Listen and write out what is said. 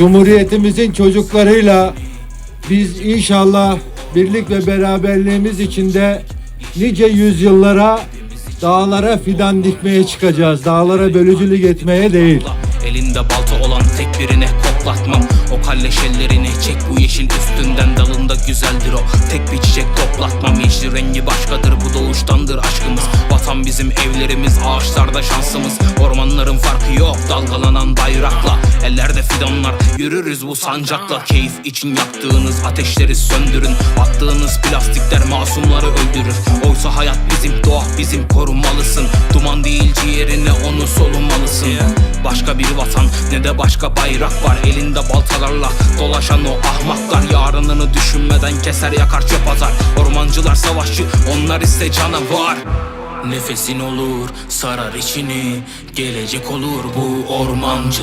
Cumhuriyetimizin çocuklarıyla biz inşallah birlik ve beraberliğimiz içinde nice yüzyıllara dağlara fidan dikmeye çıkacağız. Dağlara bölücülük etmeye değil. Elinde balta olan tek birine koklatmam O kalleş ellerini çek bu yeşil üstünden dalında güzeldir o Tek bir çiçek toplatmam yeşil rengi başkadır bu doğuştandır aşkımız Vatan bizim evlerimiz ağaçlarda şansımız Ormanların farkı yok dalgalanan bayrakla. Ellerde fidanlar yürürüz bu sancakla. Keyif için yaktığınız ateşleri söndürün. Attığınız plastikler masumları öldürür. Oysa hayat bizim doğa bizim korunmalısın Duman değil ciğerine onu solumalısın Başka bir vatan ne de başka bayrak var. Elinde baltalarla dolaşan o ahmaklar. Yarınını düşünmeden keser yakar çöp atar. Ormancılar savaşçı onlar ise canavar Nefesin olur sarar içini. Gelecek olur bu ormancı